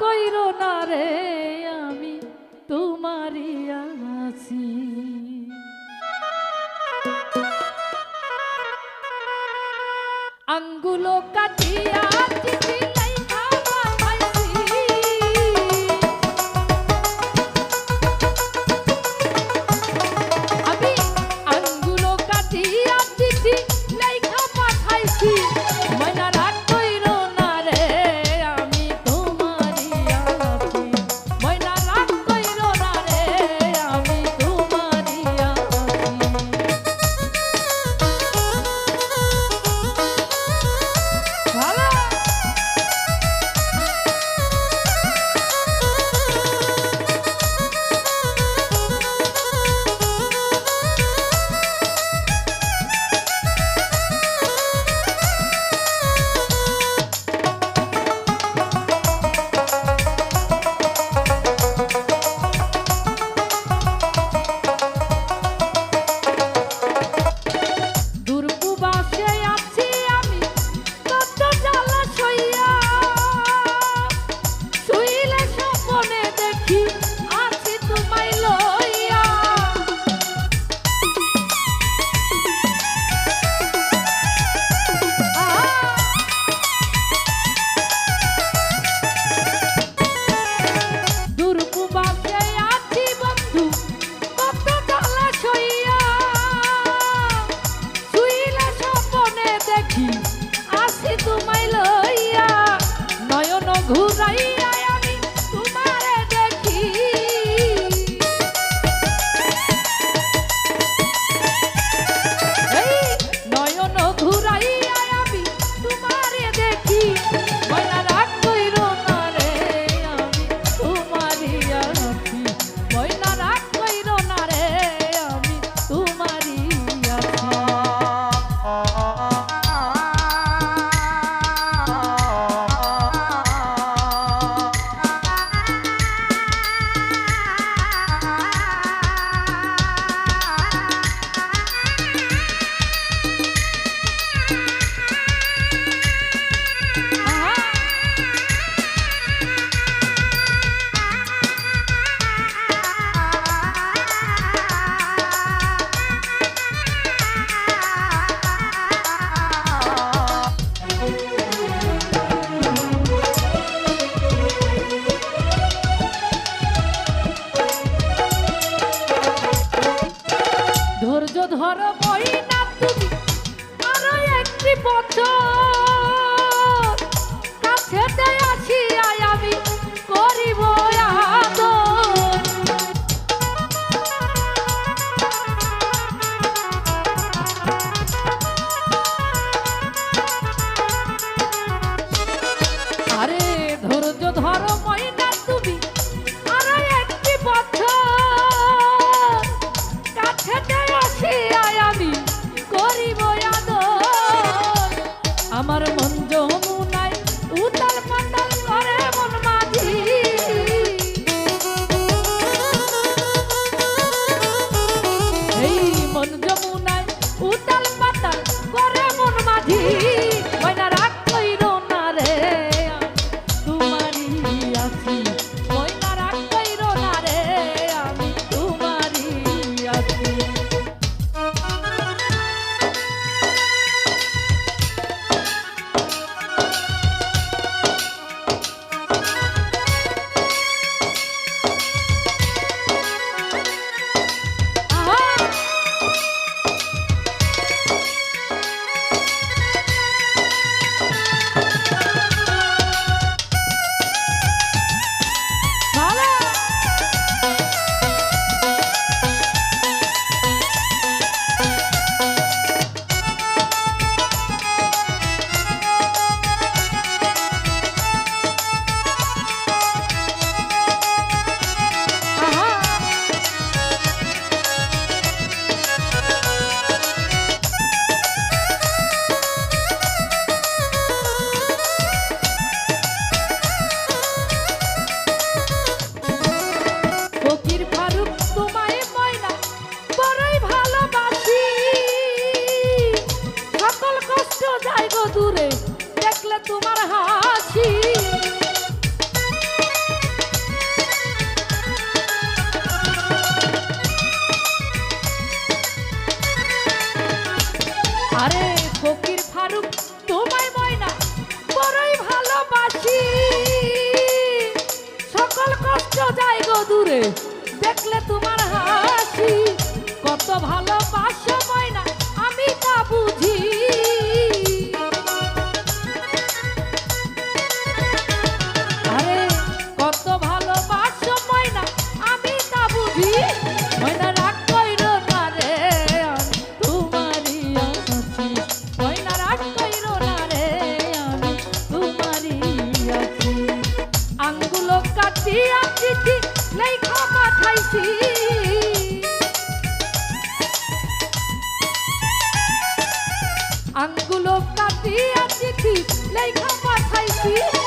কইরো না রে। ধরো বই না তুমি আরও একটি পথ। দেখলে তোমার হাসি কত ভালোবাসো 你給我 khăn.